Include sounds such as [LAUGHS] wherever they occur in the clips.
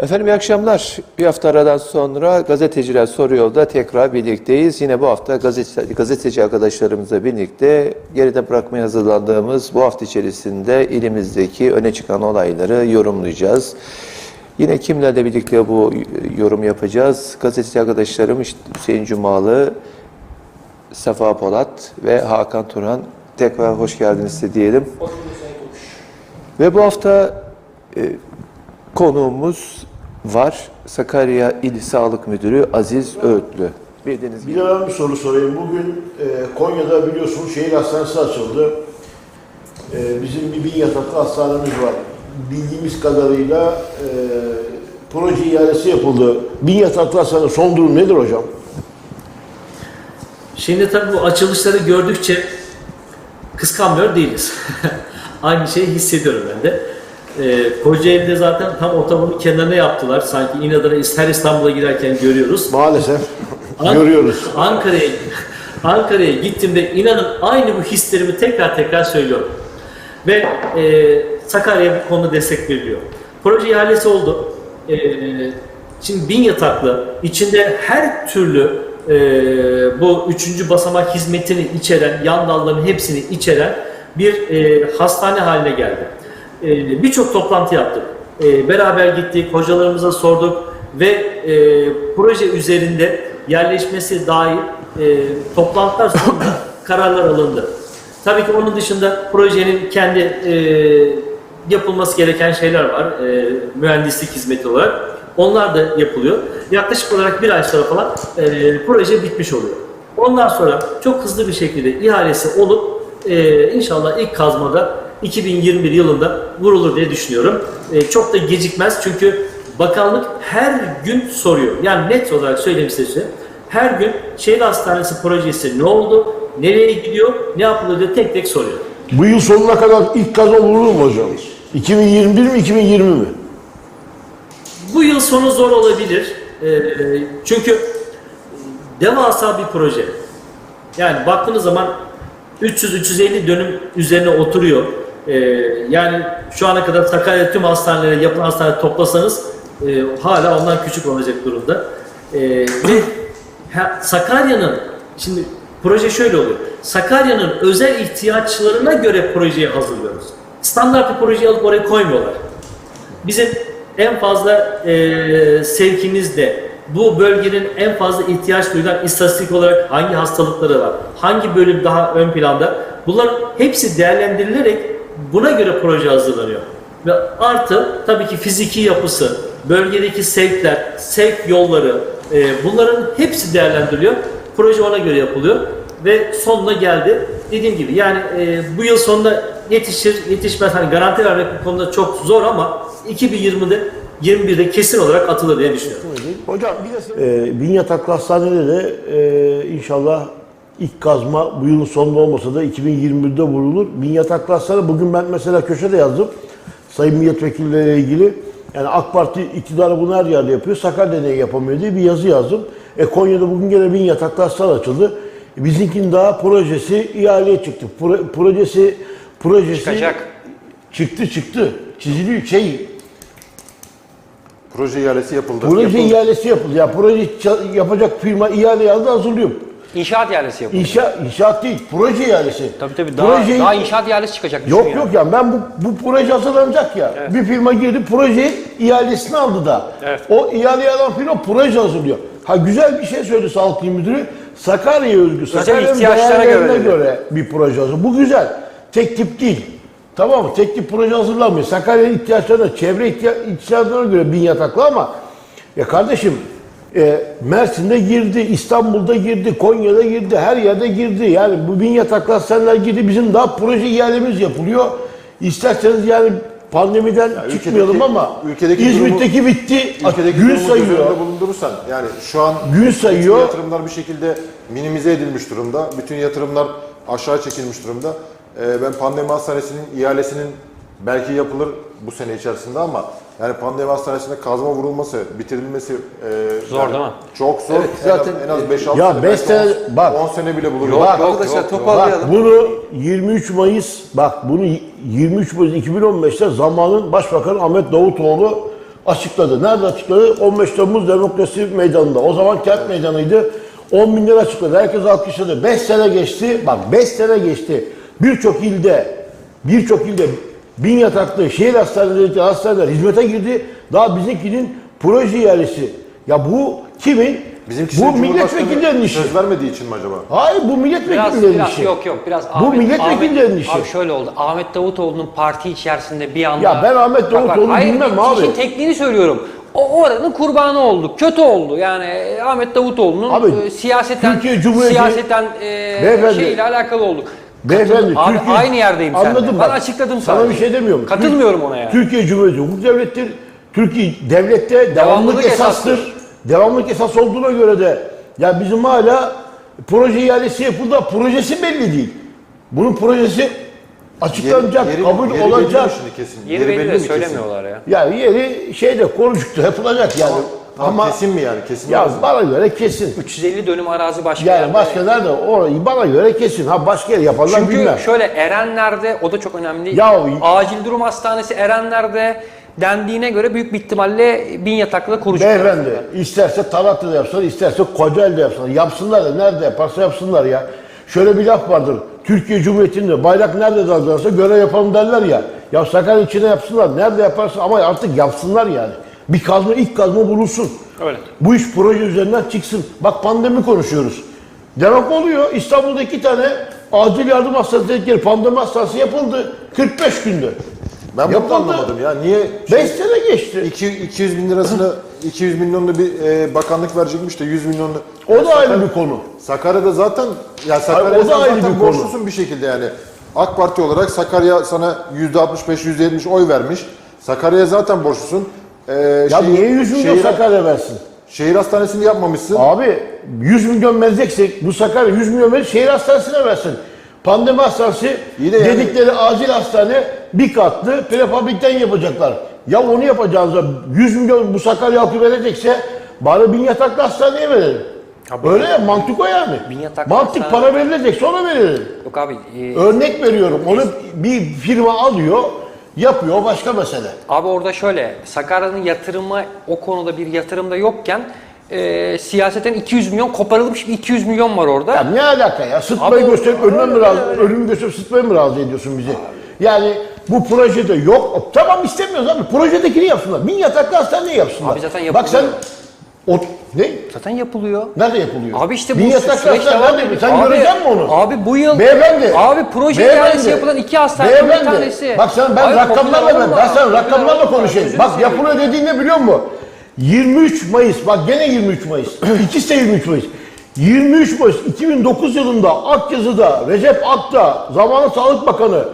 Efendim iyi akşamlar. Bir hafta aradan sonra gazeteciler soru yolda tekrar birlikteyiz. Yine bu hafta gazete, gazeteci arkadaşlarımızla birlikte geride bırakmaya hazırlandığımız bu hafta içerisinde ilimizdeki öne çıkan olayları yorumlayacağız. Yine kimlerle birlikte bu yorum yapacağız? Gazeteci arkadaşlarım işte Hüseyin Cumalı, Safa Polat ve Hakan Turhan. Tekrar hoş geldiniz size diyelim. Ve bu hafta e, konuğumuz var. Sakarya İl Sağlık Müdürü Aziz Öğütlü. Bildiğiniz Bir de ben bir soru sorayım. Bugün e, Konya'da biliyorsunuz şehir hastanesi açıldı. E, bizim bir bin yataklı hastanemiz var. Bildiğimiz kadarıyla e, proje ihalesi yapıldı. Bin yataklı hastane son durum nedir hocam? Şimdi tabii bu açılışları gördükçe kıskanmıyor değiliz. [LAUGHS] Aynı şeyi hissediyorum ben de. Ee, Kocaeli'de zaten tam otobanın kenarına yaptılar. Sanki inadına her İstanbul'a giderken görüyoruz. Maalesef An- [LAUGHS] görüyoruz. Ankara'ya Ankara'ya gittiğimde inanın aynı bu hislerimi tekrar tekrar söylüyorum. Ve e, Sakarya bu konuda destek veriliyor. Proje ihalesi oldu. E, şimdi bin yataklı, içinde her türlü e, bu üçüncü basamak hizmetini içeren, yan dalların hepsini içeren bir e, hastane haline geldi. E, Birçok toplantı yaptık. E, beraber gittik, hocalarımıza sorduk ve e, proje üzerinde yerleşmesi dair e, toplantılar sonunda [COUGHS] kararlar alındı. Tabii ki onun dışında projenin kendi e, yapılması gereken şeyler var. E, mühendislik hizmeti olarak. Onlar da yapılıyor. Yaklaşık olarak bir ay sonra falan e, proje bitmiş oluyor. Ondan sonra çok hızlı bir şekilde ihalesi olup e, inşallah ilk kazmada 2021 yılında vurulur diye düşünüyorum. E, çok da gecikmez çünkü bakanlık her gün soruyor. Yani net olarak söyleyeyim size. Her gün şehir hastanesi projesi ne oldu, nereye gidiyor, ne yapılıyor diye tek tek soruyor. Bu yıl sonuna kadar ilk kazan vurulur mu hocam? 2021 mi 2020 mi? Bu yıl sonu zor olabilir. Ee, çünkü devasa bir proje. Yani baktığınız zaman 300-350 dönüm üzerine oturuyor. Ee, yani şu ana kadar Sakarya tüm hastanelere, yapılan hastaneleri toplasanız e, hala ondan küçük olacak durumda. Ee, ve Sakarya'nın, şimdi proje şöyle oluyor. Sakarya'nın özel ihtiyaçlarına göre projeyi hazırlıyoruz. Standart bir projeyi alıp oraya koymuyorlar. Bizim en fazla e, sevkimizde bu bölgenin en fazla ihtiyaç duyulan istatistik olarak hangi hastalıkları var, hangi bölüm daha ön planda bunların hepsi değerlendirilerek buna göre proje hazırlanıyor. Ve artı tabii ki fiziki yapısı, bölgedeki sevkler, sevk yolları e, bunların hepsi değerlendiriliyor. Proje ona göre yapılıyor ve sonuna geldi. Dediğim gibi yani e, bu yıl sonunda yetişir, yetişmez. Hani garanti vermek bu konuda çok zor ama 2020'de 21'de kesin olarak atılır diye düşünüyorum. Hocam bir de ee, bin yataklı hastanede de e, inşallah ilk kazma bu yılın sonunda olmasa da 2021'de vurulur. Bin yataklı hastane bugün ben mesela köşede yazdım. Sayın milletvekilleriyle ilgili. Yani AK Parti iktidarı bunu her yerde yapıyor. Sakarya'da niye yapamıyor diye bir yazı yazdım. E Konya'da bugün gene bin yataklı hastane açıldı. E, Bizimkinin daha projesi ihaleye çıktı. Pro- projesi projesi Çıkacak. çıktı çıktı. Çiziliyor şey Proje ihalesi yapıldı. Proje Yapıldı. ihalesi yapıldı. Ya proje yapacak firma ihale yazdı hazırlıyor. İnşaat ihalesi yapıldı. İnşa, inşaat değil, proje ihalesi. Tabii tabii daha, Projeyi- daha inşaat ihalesi çıkacak. düşün Yok yani. yok yani ben bu, bu proje hazırlanacak ya. Bir firma girdi proje ihalesini aldı da. Evet. O ihale alan firma proje hazırlıyor. Ha güzel bir şey söyledi Sağlık İl Müdürü. Sakarya özgü, Sakarya'nın ihtiyaçlara değerlerine göre göre, bir proje hazır. Bu güzel. Tek tip değil. Tamam mı? Tek tip proje hazırlanmıyor. Sakarya'nın ihtiyaçlarına, çevre ihtiya- ihtiyaçlarına göre bin yataklı ama ya kardeşim e, Mersin'de girdi, İstanbul'da girdi, Konya'da girdi, her yerde girdi. Yani bu bin yataklı hastaneler girdi. Bizim daha proje ihalemiz yapılıyor. İsterseniz yani pandemiden çıkmayalım ülkedeki- ama ülkedeki İzmit'teki bitti. Ülkedeki gün durumu sayıyor. bulundurursan yani şu an Gün sayıyor. yatırımlar bir şekilde minimize edilmiş durumda. Bütün yatırımlar aşağı çekilmiş durumda. Ee, ben pandemi hastanesinin ihalesinin belki yapılır bu sene içerisinde ama Yani pandemi hastanesinde kazma vurulması, bitirilmesi e, Zor yani değil mi? Çok zor. Evet, En az- zaten- en az 5-6 Ya sene, beş belki sene- on- bak. 10 sene bile bulur. Yok, Bak, yok, Arkadaşlar yok, toparlayalım. Bak bunu 23 Mayıs bak bunu 23 Mayıs 2015'te zamanın Başbakanı Ahmet Davutoğlu açıkladı. Nerede açıkladı? 15 Temmuz Demokrasi Meydanı'nda. O zaman kent meydanıydı. 10 bin lira açıkladı. Herkes alkışladı. 5 sene geçti. Bak 5 sene geçti. Birçok ilde birçok ilde bin yataklı şehir hastaneleri, hastaneler hizmete girdi. Daha bizimkinin proje ihalesi. Ya bu kimin? Bizimkisi bu milletvekillerinin işi. Söz vermediği için mi acaba? Hayır bu milletvekillerinin biraz işi. yok yok biraz Bu milletvekillerinin işi. Abi şöyle oldu. Ahmet Davutoğlu'nun parti içerisinde bir anda... Ya ben Ahmet Davutoğlu'nu hayır, bilmem abi. işin tekniğini söylüyorum. O oranın kurbanı oldu. Kötü oldu. Yani e, Ahmet Davutoğlu'nun Abi, e, siyaseten Türkiye Cumhuriyeti- siyaseten e, şeyle alakalı olduk. Beyefendi, abi Türkiye- aynı yerdeyim seninle. Anladım Ben bak. açıkladım Sana sadece. bir şey demiyorum. Katılmıyorum ona yani. Türkiye Cumhuriyeti hukuk devlettir. Türkiye devlette devamlılık, Devamlılık esastır. esastır. Devamlılık esas olduğuna göre de ya bizim hala proje ihalesi yapıldı. Projesi belli değil. Bunun projesi açıklanacak, Yeri- kabul yeri belli mi olacak. şimdi kesin? Yeri belli de mi kesin? söylemiyorlar ya. Ya yeri şeyde konuştukça yapılacak yani. Tamam, Ama kesin mi yani? Kesin ya lazım. bana göre kesin. 350 dönüm arazi başka Yani yerde. başka nerede? Orayı bana göre kesin. Ha başka yer yaparlar Çünkü bilmem. şöyle Erenler'de o da çok önemli. Ya- Acil durum hastanesi Erenler'de dendiğine göre büyük bir ihtimalle bin yataklı koruyucu. Beyefendi isterse Talatlı'da yapsınlar, isterse Kocaeli'de yapsınlar. Yapsınlar da nerede yaparsa yapsınlar ya. Şöyle bir laf vardır. Türkiye Cumhuriyeti'nde bayrak nerede dalgalansa görev yapalım derler ya. Ya Sakarya içine yapsınlar. Nerede yaparsa ama artık yapsınlar yani. Bir kazma, ilk kazma bulunsun. Öyle. Bu iş proje üzerinden çıksın. Bak pandemi konuşuyoruz. Demek oluyor. İstanbul'da iki tane acil yardım hastanesi, pandemi hastanesi yapıldı. 45 günde. Ben bunu Yapıldı. da anlamadım ya. Niye 5 sene geçti. iki- 200 bin lirasını 200 milyonlu bir e, bakanlık verecekmiş de 100 milyonlu. O da ayrı bir konu. Sakarya'da zaten ya Sakarya'da o da ayrı zaten bir konu. borçlusun bir şekilde yani. AK Parti olarak Sakarya sana %65 %70 oy vermiş. Sakarya'ya zaten borçlusun. Ee, Ya şeyi- niye 100 milyon şehir, Sakarya versin? şehir hastanesini yapmamışsın. Abi 100 milyon vereceksek bu Sakarya 100 milyon verir şehir hastanesine versin. Pandemi hastanesi İyi de yani- dedikleri acil hastane bir katlı prefablikten yapacaklar. Ya onu yapacağınızda 100 milyon bu Sakarya halkı verecekse bari bin yataklı hastaneye verelim. Öyle ya mantık o yani. Bin yataklı mantık hastane- para verilecek sonra verelim. Yok abi. e, Örnek veriyorum onu bir firma alıyor yapıyor o başka mesele. Abi orada şöyle, Sakarya'nın yatırımı o konuda bir yatırımda yokken e, siyaseten 200 milyon koparılmış bir 200 milyon var orada. Ya ne alaka ya? Sıtmayı Abi gösterip ölüme mi razı, ölümü gösterip sıtmayı mı razı ediyorsun bizi? Yani bu projede yok. Tamam istemiyoruz abi. Projedekini yapsınlar. Bin yataklı hastane yapsınlar. Abi zaten Bak sen. o ne? Zaten yapılıyor. Nerede yapılıyor? Abi işte Bin bu süreç devam nerede? ediyor. Sen Abi- göreceksin mi onu? Abi bu yıl Beyefendi. Abi proje beyefendi, ihalesi yapılan iki hastane bir beyefendi, tanesi. Bak sen ben Abi rakamlarla popüler ben, olma, ben sana popüler rakamlarla olma, konuşayım. gözünü Bak yapılıyor dediğin ne biliyor musun? 23 Mayıs, bak gene 23 Mayıs. [CLEARS THROAT] İkisi de 23 Mayıs. 23 Mayıs 2009 yılında Akyazı'da Recep Akta, zamanı Sağlık Bakanı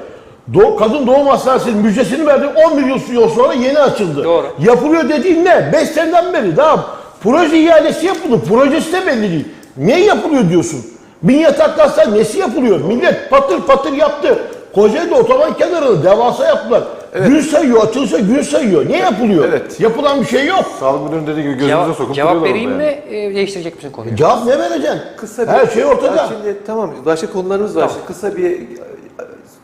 Do- Kadın Doğum Hastanesi'nin müjdesini verdi. 11 yıl yıl sonra yeni açıldı. Doğru. Yapılıyor dediğin ne? 5 seneden beri daha proje ihalesi yapıldı. Projesi de belli değil. Ne yapılıyor diyorsun? Bin yataklı hastane nesi yapılıyor? Millet patır patır yaptı. Kocaeli'de otoban kenarını devasa yaptılar. Gün sayıyor, açılışa gün sayıyor. Ne yapılıyor? Evet. Yapılan bir şey yok. Sağlık müdürünün dediği gibi gözümüze Cevap, sokup cevap vereyim mi? yani. E, değiştirecek misin konuyu? Cevap ne vereceksin? Kısa bir, Her şey ortada. Ya Şimdi tamam başka konularımız var. Şimdi Kısa bir e,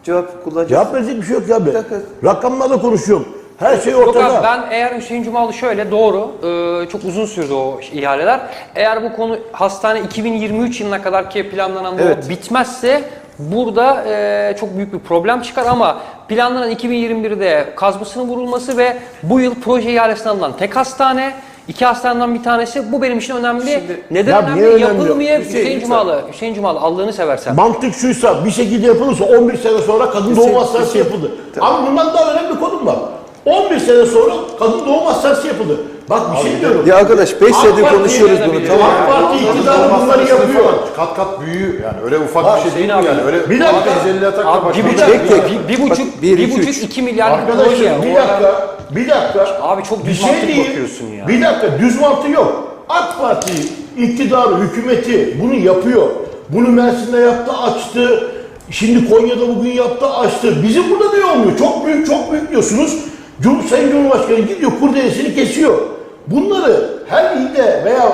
cevap kullanacağız. Cevap verecek bir şey yok ya be. dakika. Rakamlarla konuşuyorum. Her şey Yok ortada. abi ben eğer Hüseyin Cumalı şöyle doğru e, çok uzun sürdü o ihaleler. Eğer bu konu hastane 2023 yılına kadar ki planlanan bu Evet. bitmezse burada e, çok büyük bir problem çıkar ama planlanan 2021'de kazmasının vurulması ve bu yıl proje ihalesinden alınan tek hastane iki hastaneden bir tanesi bu benim için önemli. Şimdi- Neden Ya önemli? niye önemli? Yapılmıyor Hüseyin, Hüseyin, lütfen. Cumalı. Hüseyin Cumalı Allah'ını seversen. Mantık şuysa bir şekilde yapılırsa 11 sene sonra kadın doğum hastanesi yapıldı. Ama bundan daha önemli konum var. 11 sene sonra kadın doğum hastanesi yapıldı. Bak bir şey diyorum. Ya arkadaş 5 AK senedir konuşuyoruz bunu tamam. AK Parti iktidarı bunları yapıyor. Kat kat büyüyor yani. Öyle ufak bir şey değil bu yani. abi, Öyle bir dakika. 150 yatakla Abi bir buçuk, Tek tek. bir, bir buçuk, bir, bir, buçuk, iki milyar. Arkadaşım bir dakika, bir dakika. Abi çok bir düz şey mantık bakıyorsun ya. Bir dakika düz mantığı yok. AK Parti iktidarı, hükümeti bunu yapıyor. Bunu Mersin'de yaptı, açtı. Şimdi Konya'da bugün yaptı, açtı. Bizim burada ne olmuyor? Çok büyük, çok büyük diyorsunuz. Cum Sayın Cumhurbaşkanı gidiyor kurdelesini kesiyor. Bunları her ilde veya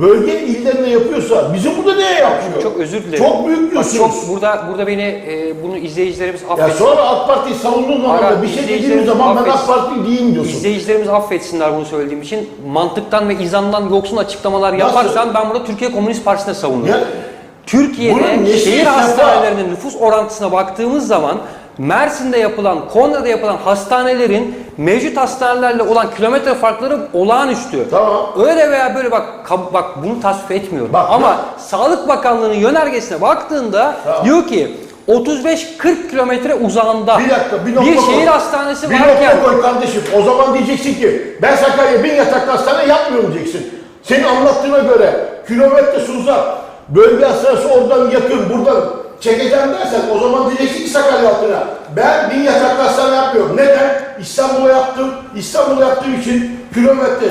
bölge illerinde yapıyorsa bizim burada niye yapmıyor? Çok özür dilerim. Çok büyük Bak diyorsunuz. çok burada burada beni e, bunu izleyicilerimiz Ya affetsin. sonra AK Parti'yi savunduğun zaman da bir şey dediğimiz zaman ben AK affetsin. Parti değilim diyorsun. İzleyicilerimiz affetsinler bunu söylediğim için. Mantıktan ve izandan yoksun açıklamalar yaparsan ben burada Türkiye Komünist Partisi'ne savunurum. Ya, Türkiye'de şehir hastanelerinin nüfus orantısına baktığımız zaman Mersin'de yapılan, Konya'da yapılan hastanelerin mevcut hastanelerle olan kilometre farkları olağanüstü. Tamam. Öyle veya böyle bak bak bunu tasvip etmiyorum. Bak, Ama bak. Sağlık Bakanlığı'nın yönergesine baktığında Tamam. diyor ki 35-40 kilometre uzağında Bir dakika bir bir koy. şehir hastanesi bir varken koy kardeşim. O zaman diyeceksin ki ben Sakarya bin yataklı hastane yapmıyorum diyeceksin. Senin anlattığına göre kilometresi uzak. Bölge hastanesi oradan yakın buradan çekeceğim dersen o zaman diyeceksin ki Sakarya halkına ben bin yataklı hastane yapmıyorum. Neden? İstanbul'a yaptım. İstanbul'a yaptığım için kilometre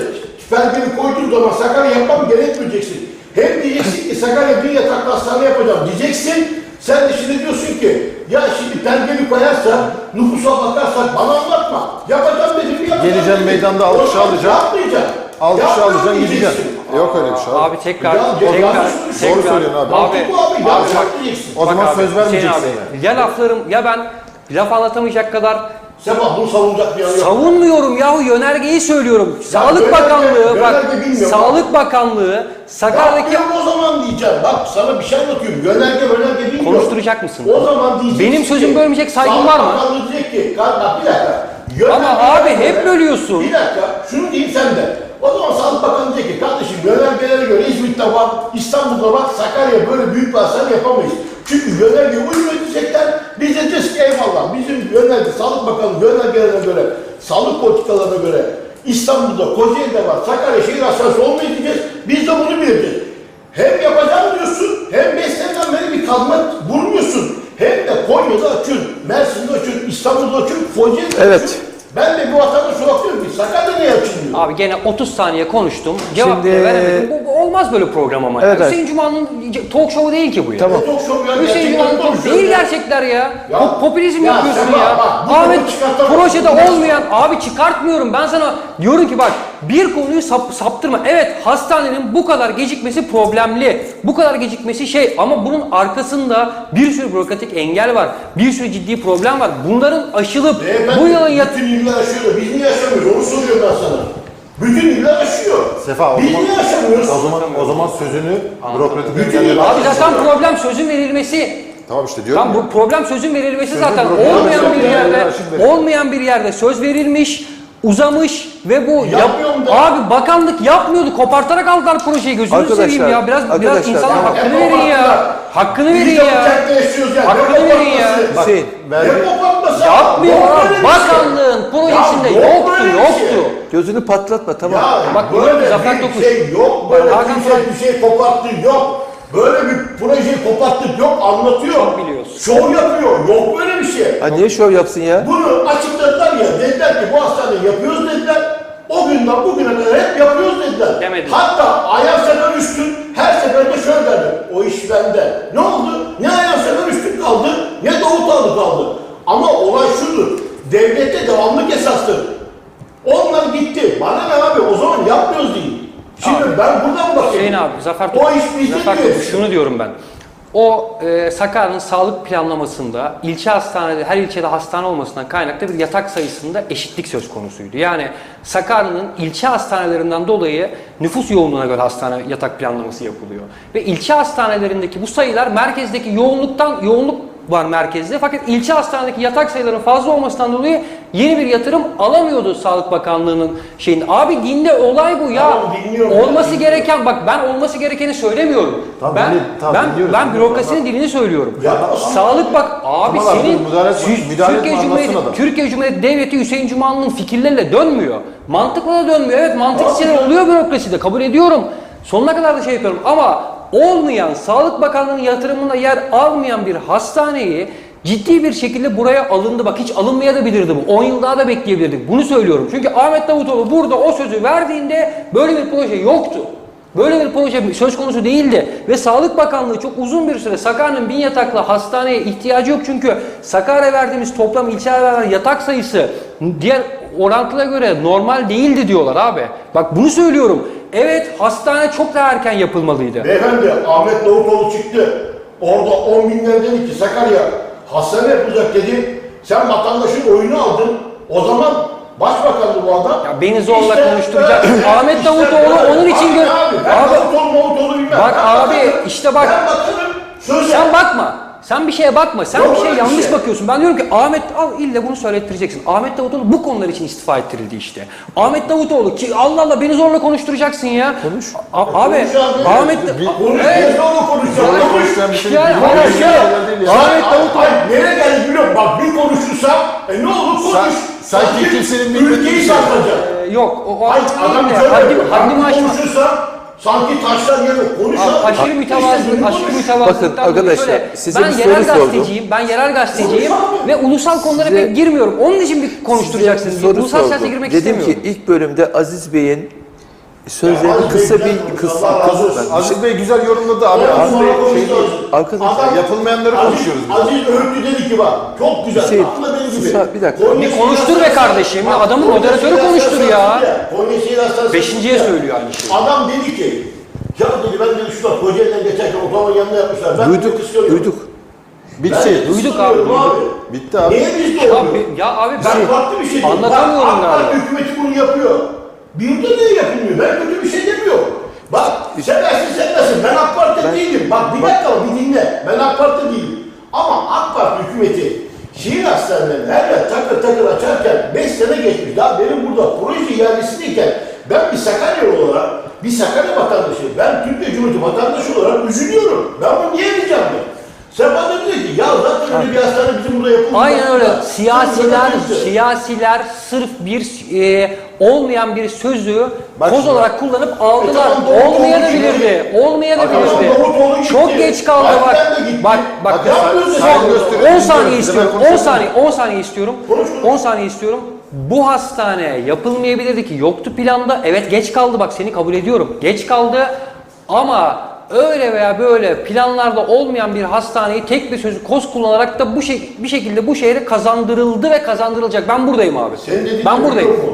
belgeni koyduğum zaman Sakarya yapmam gerekmeyeceksin. Hem diyeceksin ki Sakarya bin yataklı hastane yapacağım diyeceksin. Sen de şimdi diyorsun ki ya şimdi pergeli koyarsa nüfusa bakarsak bana anlatma. Yapacağım dedim yapacağım Geleceğim meydanda alkış alacağım. Yapmayacağım. Alkış diyeceksin. gideceksin. Yok öyle bir şey abi. Abi tekrar, Ya, ya, tekrar, yanlış tekrar. Doğru söylüyorsun abi. Abi, Bu abi, bak, diyeceksin. O zaman bak abi, söz vermeyeceksin Hüseyin yani. abi, Ya laflarım ya ben laf anlatamayacak kadar Sabah bunu savunacak bir yanı yok. savunmuyorum yahu yönergeyi söylüyorum. Sağlık yönerge- Bakanlığı bak yönerge bilmiyorum. Sağlık Bakanlığı Sakarya'daki Yapmıyorum o zaman diyeceğim. Bak sana bir şey anlatıyorum. Yönerge yönerge bilmiyorum. Konuşturacak mısın? O zaman diyeceksin Benim sözüm ki, bölmeyecek saygın Sağlık var mı? Bakanlığı diyecek ki, "Kar- bak bir dakika. Ama Yönergelere abi hep bölüyorsun. Bir dakika, şunu diyeyim sen de. O zaman Sağlık Bakanı diyecek ki, kardeşim yönergelere göre İzmit'te var, İstanbul'da var, Sakarya böyle büyük bir hastane yapamayız. Çünkü yönerge uymuyor diyecekler, biz de diyeceğiz ki eyvallah, bizim yönerge, Sağlık Bakanı yönergelerine göre, sağlık politikalarına göre İstanbul'da, Kocaeli'de var, Sakarya şehir hastanesi olmayı diyeceğiz, biz de bunu bileceğiz. Hem yapacağım diyorsun, hem beş seneden beri bir kazma vurmuyorsun. Hem de Konya'da açıyorsun, Mersin'de açıyorsun, İstanbul'da açıyorsun, Kocaeli'de Evet. açıyorsun. Ben de bu vatandaşa bakıyorum ki Sakarya? Abi gene 30 saniye konuştum. Cevap Şimdi- veremedim. Bu, bu olmaz böyle program ama. Evet, ya. evet. Hüseyin Cuma'nın talk show'u değil ki bu ya. Tamam. Çok çok ya, Hüseyin Cuma'nın talk konuşuyorum değil ya. gerçekler ya. Ya- Pop- popülizm Ya yapıyorsun bak, ya. bak, bu Ahmet projede olmayan abi çıkartmıyorum. Ben sana diyorum ki bak bir konuyu sap- saptırma. Evet hastanenin bu kadar gecikmesi problemli. Bu kadar gecikmesi şey ama bunun arkasında bir sürü bürokratik engel var. Bir sürü ciddi problem var. Bunların aşılıp Beyefendi, bu yılın yat bütün iller aşıyor da biz niye yaşamıyoruz onu soruyorum ben sana. Bütün iller aşıyor. Sefa o biz zaman, niye o zaman o zaman sözünü bürokratik Bütün engelleri Abi zaten problem sözün verilmesi. Tamam işte diyorum Tam ya. bu problem sözün verilmesi zaten problem olmayan sözün bir yerde verilmesi. olmayan bir yerde söz verilmiş, uzamış ve bu yap- Yapmıyorum da. abi bakanlık yapmıyordu. Kopartarak aldılar projeyi. Gözünü Arkadaşlar, seveyim ya. Biraz biraz arkadaşlar, insana tamam. hakkını verin ya. Hakkını Biz verin ya. Hakkını verin ya. kopartması? Hüseyin. Ne kopartması? Yapmıyor abi. şey. Bakanlığın projesinde Ya yok yoktu, böyle bir yoktu. şey. Gözünü patlatma tamam. Ya Bak, böyle Zafer bir Tokuş. şey yok. Böyle Hakan bir şey, bir şey koparttık yok. Böyle bir projeyi koparttık yok anlatıyor. Çok biliyorsun. Şov yapıyor. Yok böyle bir şey. Ha, niye şov yapsın ya? Bunu açıkladılar ya. Dediler ki bu hastaneyi yapıyoruz dediler. O günden bugüne kadar hep yapıyoruz dediler. Demediler. Hatta Ayhan Sefer Üstün her seferinde şöyle derdi. O iş bende. Ne oldu? Ne Ayhan Sefer Üstün kaldı ne Davut Ağlı kaldı. Ama olay şudur. Devlette devamlık esastır. Onlar gitti. Bana ne abi? O zaman yapmıyoruz değil. Şimdi ben buradan bakayım. Hüseyin abi, Zafer O Tokuş, iş bizde Zafer. Tokuş şunu diyorum ben. O e, Sakarya'nın sağlık planlamasında ilçe hastanede her ilçede hastane olmasından kaynaklı bir yatak sayısında eşitlik söz konusuydu. Yani Sakarya'nın ilçe hastanelerinden dolayı nüfus yoğunluğuna göre hastane yatak planlaması yapılıyor. Ve ilçe hastanelerindeki bu sayılar merkezdeki yoğunluktan yoğunluk var merkezde. Fakat ilçe hastanedeki yatak sayılarının fazla olmasından dolayı yeni bir yatırım alamıyordu Sağlık Bakanlığı'nın şeyinde. Abi dinde olay bu ya. Tamam, dinliyorum ya. olması gereken bak ben olması gerekeni söylemiyorum. Tamam, ben dinli- tamam, ben ben dinliyoruz. bürokrasinin dilini söylüyorum. Ya, Sağlık bak abi Tamam abi, senin müdahale etme, Sü- müdahale Türkiye Cumhuriyeti adam. Türkiye Cumhuriyeti Devleti Hüseyin Cumalı'nın fikirleriyle dönmüyor. Mantıkla da dönmüyor. Evet mantık şeyler oluyor bürokraside kabul ediyorum. Sonuna kadar da şey yapıyorum ama olmayan Sağlık Bakanlığı'nın yatırımında yer almayan bir hastaneyi ciddi bir şekilde buraya alındı. Bak hiç alınmaya da bilirdi bu. 10 yıl daha da bekleyebilirdik. Bunu söylüyorum. Çünkü Ahmet Davutoğlu burada o sözü verdiğinde böyle bir proje yoktu. Böyle bir proje söz konusu değildi ve Sağlık Bakanlığı çok uzun bir süre Sakarya'nın bin yataklı hastaneye ihtiyacı yok çünkü Sakarya verdiğimiz toplam ilçelere verilen yatak sayısı diğer orantılara göre normal değildi diyorlar abi. Bak bunu söylüyorum. Evet hastane çok daha erken yapılmalıydı. Beyefendi Ahmet Davutoğlu çıktı. Orada 10 binler dedi ki Sakarya hastane yapılacak dedi. Sen vatandaşın oyunu aldın. O zaman başbakandı bu adam. Ya beni zorla İşte- konuşturacak. işte- Ahmet işte Davutoğlu böyle. onun için gö- Abi, ben Abi- Davutoğlu Davutoğlu bilmem. Bak Ben abi, bakarım. işte bak. Ben bakarım. Söz Sen bakma. Sen bir şeye bakma. Sen Yok bir şeye yanlış şey. bakıyorsun. Ben diyorum ki Ahmet al ille bunu söylettireceksin. Ahmet Davutoğlu bu konular için istifa ettirildi işte. Ahmet Davutoğlu ki Allah Allah beni zorla konuşturacaksın ya. Konuş. abi Konuş abi. Ahmet Konuş. Evet. Konuşacağım. Konuş. konuşacağım bir şey Yani hayır, ya. Ahmet Davutoğlu. nereye geldi biliyor? Bak bir konuşursam e ne olur konuş. Sen- sanki kimsenin bilmediği Ülkeyi şey. satacak. Ee, yok o, o Hayır adam şöyle haddim, Ben aşma. konuşursam sanki taşlar yerim. Konuşsam. Abi, aşırı mütevazılık, aşırı mütevazılıktan Bakın arkadaşlar, şöyle, size ben bir yerel soru sordum. gazeteciyim, ben yerel gazeteciyim Konuş abi. ve ulusal konulara Size- pek girmiyorum. Onun için bir konuşturacaksınız. Bir ulusal siyasete sordum. girmek Dedim istemiyorum. ki ilk bölümde Aziz Bey'in sözlerini Ya kısa bir kısa Aziz Bey güzel yorumladı abi. Ondan Aziz Bey şey değil. Arkadaşlar, Adam- yapılmayanları Aziz- konuşuyoruz biz. Aziz Öğütlü dedi ki bak çok güzel. Benim gibi. sus- bir dakika. Konya Bir konuştur be kardeşim ya, Bak, adamın moderatörü konuştur ya. Konya Şehir Hastanesi Beşinciye ya. söylüyor aynı şeyi. Adam dedi ki ya dedi ben dedi şurada Kocaeli'den geçerken otoban yanına yapmışlar. Ben duyduk, duyduk. Bitti. Ben Duyduk abi, duyduk. Bitti abi. Niye bizde Ya, oluyor? bir- ya abi Ben bir şey diyorum. anlatamıyorum Bak, AK galiba. Hükümeti bunu yapıyor. Bir de niye yapılmıyor? Ben kötü bir şey demiyorum. Bak seversin sevmesin. Ben AK Parti değilim. Bak bir dakika bir dinle. Ben AK Parti değilim. Ama AK Parti hükümeti şehir hastanelerini her yer takır takır açarken 5 sene geçmiş. Daha benim burada proje iadesindeyken ben bir Sakarya olarak bir Sakarya vatandaşı, ben Türkiye Cumhuriyeti vatandaşı olarak üzülüyorum. Ben bunu niye diyeceğim ben? Sen bana dedin ki ya zaten öyle bir hastane bizim burada yapılmış. Aynen öyle. Siyasiler, siyasiler sırf bir e, olmayan bir sözü Bak koz şimdi. olarak kullanıp aldılar. E tamam, Olmayabilirdi. Olmayabilirdi. Tamam. Çok geç kaldı bak. De gitti. Bak bak. Bak, yapmıyorsun son- sen. gösteriyorsun. 10 saniye istiyorum. Size ben 10 saniye 10 saniye istiyorum. Konuş, konuş. 10 saniye istiyorum. Bu hastane yapılmayabilirdi ki yoktu planda. Evet geç kaldı bak seni kabul ediyorum. Geç kaldı ama öyle veya böyle planlarda olmayan bir hastaneyi tek bir sözü koz kullanarak da bu şey, bir şekilde bu şehre kazandırıldı ve kazandırılacak. Ben buradayım abi. Senin dediğin ben gibi buradayım. yok mu?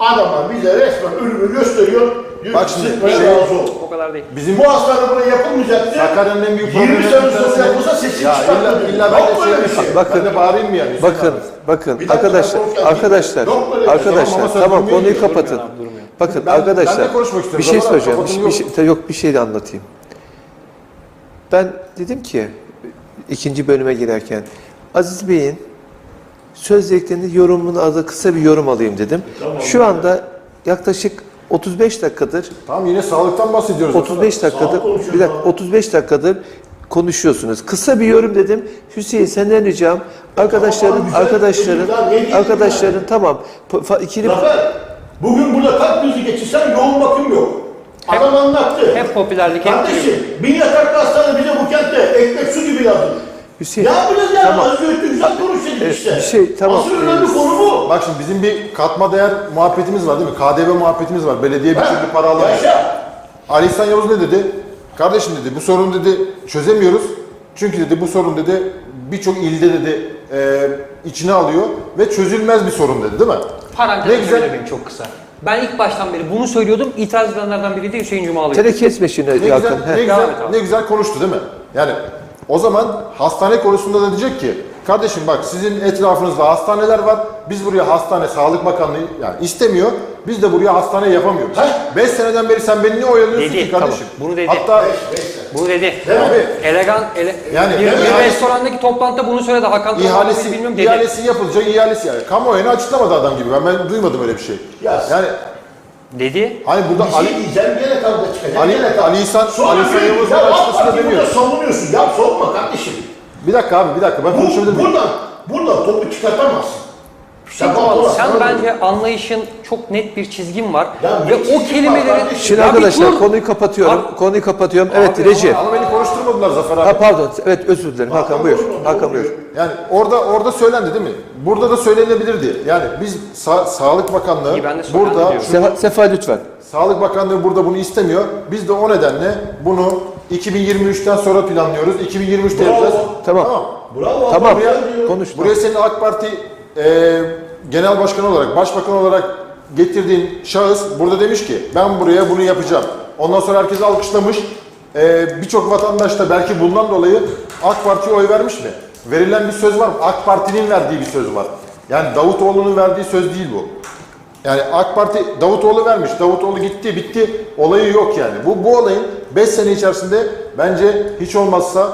Adamlar bize resmen ölümü gösteriyor. Diyor Bak şimdi, sıkmaya şey- razı ol. O kadar değil. Bizim Bu hastane buraya yapılmayacaktı. Sakarya'nın en büyük 20 problemi sene sonra yapılsa sesi Ya illa, çıkartmıyor. illa ben Yok de böyle şey, bir şey. bakın, ben de bağırayım mı yani? Bakın, bakın Bir dakika, arkadaşlar, ben konuşacağım. arkadaşlar, Yok böyle bir şey. arkadaşlar, Tamam ama tamam sen konuyu ki. kapatın. Bakın Ben- ben de arkadaşlar, konuşmak istiyorum. bir şey Zaman söyleyeceğim. Bir, bir şey, yok bir şey de anlatayım. Ben dedim ki ikinci bölüme girerken Aziz Bey'in sözlüklerini yorumunu adı kısa bir yorum alayım dedim. Şu anda yaklaşık 35 dakikadır Tamam yine sağlıktan bahsediyoruz. 35 dakikadır bir dakika abi. 35 dakikadır konuşuyorsunuz. Kısa bir yorum dedim. Hüseyin senden ricam arkadaşların Tamam, güzel. arkadaşların Güzel, ne diyeyim arkadaşların tamam Pa- fa- ikili Zafer, bugün burada kalp krizi geçirsen yoğun bakım yok. Adam anlattı. Hep popülerlik, hep Kardeşim, bin yataklı hastane bize bu kentte ekmek su gibi lazım. Hüseyin Ne yapacağız yani? tamam. Az önce güzel konuş dedik Evet, işte. bir şey, tamam. Asıl önemli Ee, konu bu. Bak şimdi bizim bir katma değer muhabbetimiz var değil mi? KDV muhabbetimiz var. Belediye bir türlü para alamıyor. Yaşa. Ali İhsan Yavuz ne dedi? Kardeşim dedi bu sorunu dedi çözemiyoruz. Çünkü dedi bu sorun dedi birçok ilde dedi e, içine alıyor ve çözülmez bir sorun dedi değil mi? Parantez Ne güzel. çok kısa. Ben ilk baştan beri bunu söylüyordum. İtiraz edenlerden biri de Hüseyin Cumalı. Tele kesme şimdi Ne güzel, ne, He. güzel, ne güzel konuştu değil mi? Yani o zaman hastane konusunda da diyecek ki kardeşim bak sizin etrafınızda hastaneler var. Biz buraya hastane Sağlık Bakanlığı yani istemiyor. Biz de buraya hastane yapamıyoruz. 5 seneden beri sen beni niye oyalıyorsun Dedi, ki kardeşim? tamam. Bunu dedi. Hatta Bu dedi. Abi, Elegan, ele, Yani bir, bir restorandaki toplantıda bunu söyledi. Hakan Topal ihalesi, bilmiyorum dedi. ihalesi yapılacak ihalesi yani. Kamuoyuna açıklamadı adam gibi. Ben, ben duymadım öyle bir şey. Ya, yani Dedi. hani burada Bir şey Ali diyeceğim gene kavga çıkacak. Ali- gene kavga. Ali İhsan- Sonra Ali İhsan diyor ki, Yavuz'un ya AK Parti'yi demiyor. burada savunuyorsun. Ya savunma kardeşim. Bir dakika abi bir dakika ben Bu, konuşabilir miyim? buradan, buradan topu çıkartamazsın. Hüseyin Tamam, tamam, sen tamam. bence anlayışın çok net bir çizgin var. Ya Ve ne çizgin o var kelimeleri... kardeşim? Şimdi Ya bir arkadaşlar dur. konuyu kapatıyorum. Abi- konuyu kapatıyorum. Evet Abi Recep. Ama, beni konuşturmadılar Zafer abi. Ha pardon. Evet özür dilerim. Hakan Hakan buyur. buyurun, Hakan buyur. Yani orada orada söylendi değil mi? Burada da söylenebilirdi. Yani biz Sa- Sağlık Bakanlığı İyi, ben de söylendi burada diyorum. Sefa, Sefa lütfen. Sağlık Bakanlığı burada bunu istemiyor. Biz de o nedenle bunu 2023'ten sonra planlıyoruz. 2023'te Bravo. yapacağız. Tamam. Bravo. Tamam. Buraya. Konuş. Buraya senin AK Parti e, genel başkan olarak, başbakan olarak getirdiğin şahıs burada demiş ki ben buraya bunu yapacağım. Ondan sonra herkes alkışlamış. Ee, Birçok vatandaş da belki bundan dolayı AK Parti'ye oy vermiş mi? Verilen bir söz var mı? AK Parti'nin verdiği bir söz var. Yani Davutoğlu'nun verdiği söz değil bu. Yani AK Parti Davutoğlu vermiş. Davutoğlu gitti, bitti. Olayı yok yani. Bu bu olayın 5 sene içerisinde bence hiç olmazsa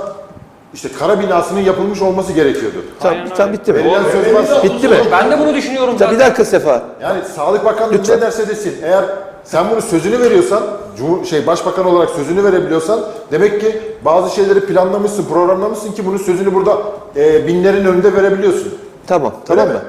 işte kara binasının yapılmış olması gerekiyordu. Tam, Aynen tam bitti mi? Verilen söz varsa Bitti mi? Ben de bunu düşünüyorum Ya zaten. bir dakika Sefa. yani Sağlık Bakanlığı Lütfen. ne derse desin eğer sen bunu sözünü veriyorsan, Cumhur, şey başbakan olarak sözünü verebiliyorsan demek ki bazı şeyleri planlamışsın, programlamışsın ki bunun sözünü burada e, binlerin önünde verebiliyorsun. Tamam, Öyle tamam mi?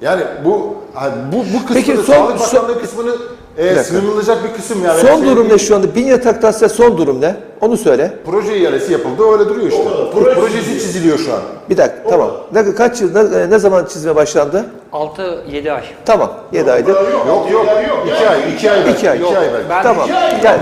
Yani bu hani bu bu kısmını Peki son- Sağlık son- Bakanlığı kısmını e, dakika. sınırlanacak bir kısım yani. Son Şey durum ne şu anda? Bin yataklı hastane son durum ne? Onu söyle. Proje ihalesi yapıldı öyle duruyor işte. O kadar. Proje Projesi çiziliyor. çiziliyor şu an. Bir dakika, tamam. Ne, kaç yıl, ne, ne zaman çizime başlandı? 6-7 ay. Tamam, 7 aydır. Yok yok. İki ay, iki ay belki. İki ay. iki ay belki. Ben, Tamam. Gel.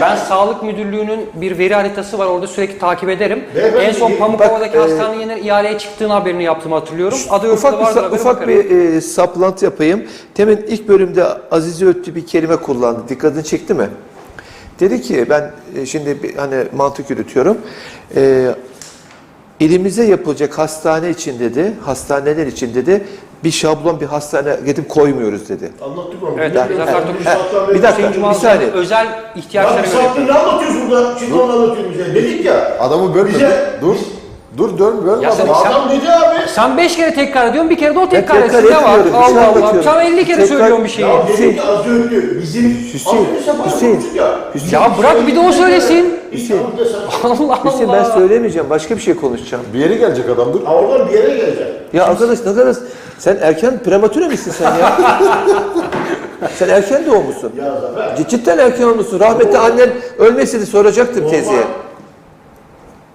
ben. Sağlık Müdürlüğü'nün bir veri haritası var orada sürekli takip ederim. Beyefendi, en son bak, Pamukova'daki e, hastanenin yeniden ihaleye çıktığını haberini yaptığımı hatırlıyorum. Adı Ufak bir, vardır sa- ufak bakarım. bir e, saplantı yapayım. Temin ilk bölümde Azize Öttü bir kelime kullandı. Dikkatini çekti mi? Dedi ki ben e, şimdi bir, hani mantık yürütüyorum. E, ilimize yapılacak hastane için dedi, hastaneler için dedi bir şablon bir hastane gidip koymuyoruz dedi. Anlattık onu. Evet. Zafer Yani Tokuş- bir Bir dakika, bir saniye. özel Ya ihtiyaçlara bir göre. saattir ne anlatıyoruz burada? Şimdi onu anlatıyoruz ya. Dedik ya. Adamı bölme. Bize- dur. Dur dön bölme Ya sen- adamı. Adam dedi abi. Sen 5 kere tekrar ediyorsun, bir kere de o Ben tekrar etsin. tekrar Ne var? etmiyorum, bir şey Allah Allah. anlatıyorum. Sen 50 kere Tekrar- söylüyorsun bir şeyi. Ya Hüseyin. dedik ki az önce bizim Hüseyin, Az önce sen bana Hüseyin, ya. Ya bırak bir de o söylesin. Hüseyin. Allah Allah. Hüseyin ben söylemeyeceğim, başka bir şey konuşacağım. Bir yere gelecek adam dur. Ha oradan bir yere gelecek. Ya arkadaş ne kadar sen erken prematüre misin sen ya? [LAUGHS] sen erken doğmuşsun. Ya Zafer. C- Cidden erken olmuşsun. Rahmetli annen ölmeseydi soracaktım teyzeye.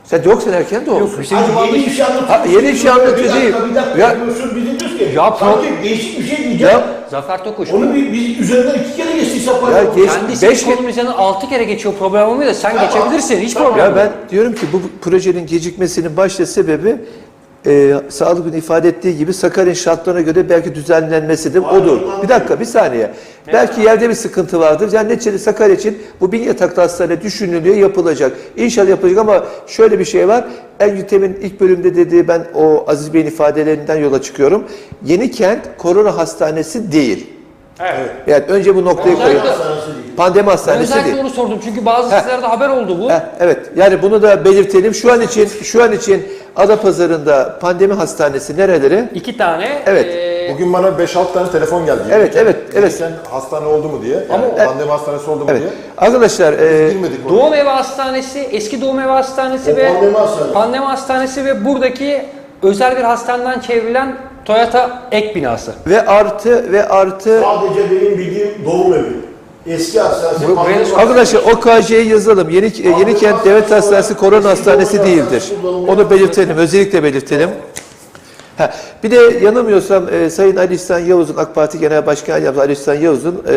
Sen yok sen erken doğmuşsun. Hüseyin Hani Cuma yeni bir şey anlatıyorsun. Ha, yeni bir şey anlatıyor Bir dakika, değil. Bir dakika Ya- yapıyorsun. Biz de diyoruz ki. Ya sanki değişik bir şey diyeceğim. Ya, Zafer Tokuş. Onu bir, biz üzerinden iki kere geçtik Safa. Ya geç- Kendisi beş konunun üzerinden 6 kere geçiyor problem olmuyor da sen geçebilirsin. Hiç problem ya yok. ben diyorum ki bu projenin gecikmesinin başta sebebi e, Sağlık Bey'in ifade ettiği gibi Sakarya'nın şartlarına göre belki düzenlenmesidir. Odur. Bir dakika, bir saniye. Belki yerde bir sıkıntı vardır. Yani neticede Sakarya için bu bin yataklı hastane düşünülüyor, yapılacak. İnşallah yapılacak ama şöyle bir şey var. El Temin ilk bölümde dediği ben o Aziz Bey'in ifadelerinden yola çıkıyorum. Yeni kent korona hastanesi değil. Evet. Yani önce bu noktayı. Hastanesi değil. Pandemi hastanesi değil. özellikle onu sordum çünkü bazı sitelerde haber oldu bu. Heh, evet. Yani bunu da belirtelim. Şu an için şu an için Adapazarı'nda pandemi hastanesi nereleri? İki tane. Evet. eee, Bugün bana 5-6 tane telefon geldi. Evet, evet, evet. Sen hastane oldu mu diye. Ama Yani pandemi hastanesi oldu mu Evet. diye. Arkadaşlar e, Girmedik oraya. Doğum Evi Hastanesi, eski Doğum Evi Hastanesi O ve pandemi hastanesi. Pandemi Hastanesi ve buradaki özel bir hastaneden çevrilen Toyota ek binası. ve artı ve artı Sadece benim bildiğim doğum evi. Eski hastanesi. Bu- pandemi Arkadaşlar OKC'yi yazalım. Yeni Yeni Kent Devlet Hastanesi Korona Hastanesi değildir. Onu belirtelim. Özellikle belirtelim. Ha, bir de yanılmıyorsam e, Sayın Ali İhsan Yavuz'un AK Parti Genel Başkanı Yardımcısı Ali İhsan Yavuz'un e,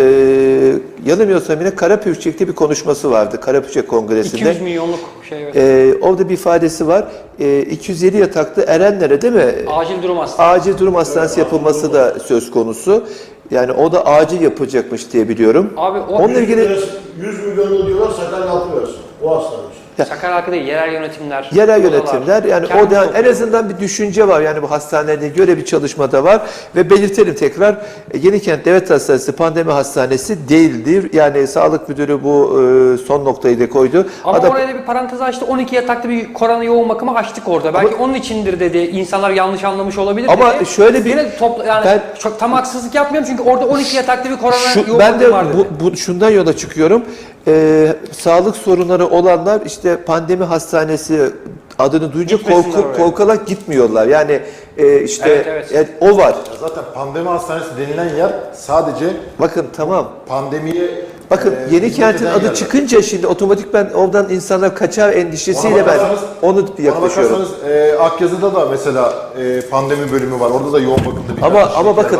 yanılmıyorsam yine Karapürçek'te bir konuşması vardı. Karapürçek Kongresi'nde. 200 milyonluk şey evet. E, orada bir ifadesi var. E, 250 yataklı Erenler'e değil mi? Acil durum hastanesi. Acil durum hastanesi yapılması da söz konusu. Yani o da acil yapılacakmış diye biliyorum. Abi o Onunla ilgili 100 milyon diyorlar altı versin. O hastane için. Sakarya halkı değil, yerel yönetimler. yerel yönetimler yani kendi o da en azından bir düşünce var yani bu hastanede göre bir çalışma da var ve belirtelim tekrar e, Yenikent Devlet Hastanesi pandemi hastanesi değildir. Yani Sağlık Müdürü bu e, son noktayı da koydu. Ama Adam- oraya da bir parantez açtı. 12 yataklı bir korona yoğun bakımı açtık orada. Belki onun içindir dedi. İnsanlar yanlış anlamış olabilir Ama dedi. şöyle bir- Yine topla, yani ben- çok tam haksızlık yapmıyorum çünkü orada 12 yataklı bir korona Şu, yoğun ben de bakımı var dedi. bu, bu, şundan yola çıkıyorum. Ee, sağlık sorunları olanlar işte pandemi hastanesi adını duyunca Gitmesinler korku, oraya. korkarak gitmiyorlar. Yani e, işte Evet, evet. yani o var. Ya zaten pandemi hastanesi denilen yer sadece Bakın tamam. pandemiye Bakın e, yeni hizmet kentin eden adı yerler. çıkınca şimdi otomatik ben oradan insanlar kaçar endişesiyle Ona ben bakarsanız- onu Bana yaklaşıyorum. bakarsanız e, Akyazı'da da mesela e, pandemi bölümü var. Orada da yoğun bakımda bir Ama ama bakın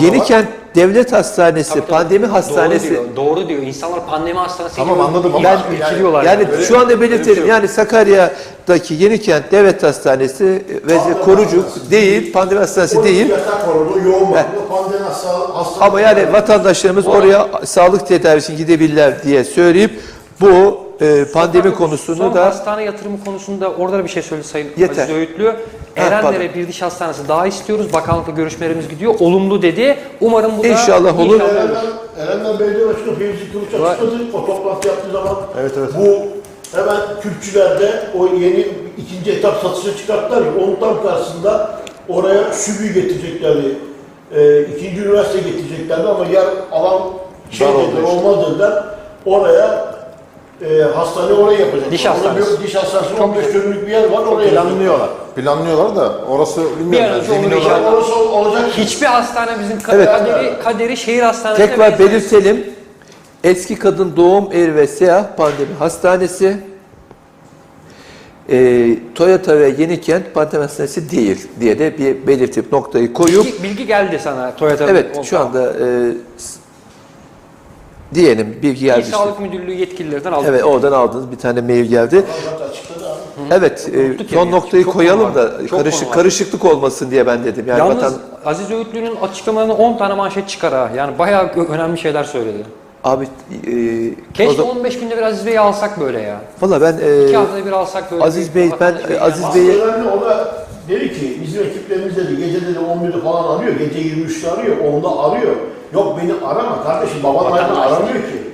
yeni kent devlet hastanesi, Tabii, tabii. pandemi hastanesi Doğru diyor, doğru diyor. İnsanlar pandemi hastanesi Tamam, gibi anladım ama yani- irkiliyorlar. Yani öyle- şu anda belirtelim. şey yani Sakarya'daki Yeni Kent Devlet Hastanesi ve Korucuk değil, pandemi hastanesi 12 değil. yatak var orada yoğun bakımda pandemi hasta, hasta Ama yani vatandaşlarımız oraya sağlık tedavi için gidebilirler diye söyleyip bu e, pandemi konusunu Son da hastane yatırımı konusunda orada da bir şey söyledi Sayın Yeter. Aziz Öğütlü. Erenler'e bir diş hastanesi daha istiyoruz. Bakanlıkla görüşmelerimiz gidiyor. Olumlu dedi. Umarım bu da İnşallah olur. inşallah Erenler, Erenler Belediye Başkanı Fevzi Kılıç açıkladı. O toplantı yaptığı zaman Evet, evet. bu hemen Kürtçülerde o yeni ikinci etap satışa çıkarttılar ya onun tam karşısında oraya SÜBÜ getireceklerdi. E, ikinci üniversite getireceklerdi ama yer alan şey Dar olduğu dediler, olmaz dediler. Oraya e, hastane oraya yapacaklar. Diş hastanesi. Bir, diş hastanesi 15 dönümlük bir yer var oraya yapacaklar. Planlıyorlar. Planlıyorlar da orası bilmiyorum. Bir an önce olarak- inşallah. Orası olacak. Hiçbir hastane bizim kaderi, kaderi şehir hastanesine tekrar benzemez. belirtelim. Eski Kadın Doğum Eri ve Siyah Pandemi Hastanesi e, Toyota ve Yeni Kent Pandemi Hastanesi değil diye de bir belirtip noktayı koyup Bilgi, bilgi geldi sana Toyota. evet şu anda e, s- diyelim İl geldi. işte. Sağlık Müdürlüğü yetkililerden aldık. Evet oradan aldınız bir tane mail geldi. Evet e, son yani. noktayı Çok koyalım da Çok karışık karışıklık olmasın diye ben dedim. Yani Yalnız vatan Aziz Öğütlü'nün açıklamalarında 10 tane manşet çıkar ha. Yani bayağı önemli şeyler söyledi. abi e, Keşke zaman- 15 günde bir Aziz Bey'i alsak böyle ya. valla ben 2 e, haftada bir alsak böyle. Aziz bir Bey, ben, e, Aziz Bey'i- dedi ki bizim ekiplerimiz dedi gece dedi 11'de falan arıyor, gece 23'te arıyor, 10'da arıyor. Yok beni arama kardeşim baban Vatandaş. aramıyor ki.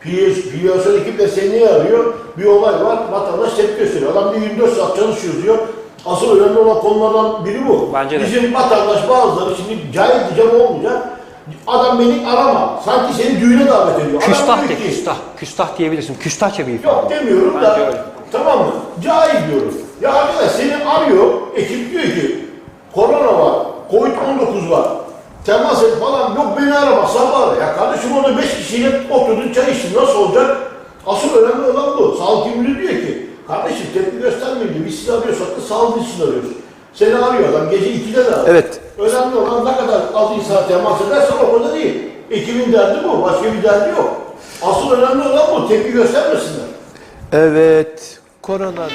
PSL ekipler seni niye arıyor? Bir olay var, vatandaş tepki gösteriyor. Adam diyor 24 saat çalışıyoruz diyor. Asıl önemli olan konulardan biri bu. Bence de. Bizim vatandaş bazıları şimdi cahil diyeceğim olmayacak. Adam beni arama. Sanki seni düğüne davet ediyor. Küstah de küstah. Küstah diyebilirsin. Küstahça bir ifade. Yok demiyorum Bence da öyle. tamam mı? Cahil diyoruz. Ya arkadaş seni arıyor, ekip diyor ki korona var, Covid-19 var. Temas et falan yok beni arama sabah ara. Ya kardeşim orada 5 kişiyle oturdun çay içtin nasıl olacak? Asıl önemli olan bu. Sağlık müdürü diyor ki kardeşim tepki göstermeyin. Biz sizi arıyorsak da sağlık için arıyoruz. Seni arıyor adam gece 2'de de arıyor. Evet. Önemli olan ne kadar az insana temas edersen o kadar değil. Ekibin derdi bu. Başka bir derdi yok. Asıl önemli olan bu. Tepki göstermesinler. evet koronadan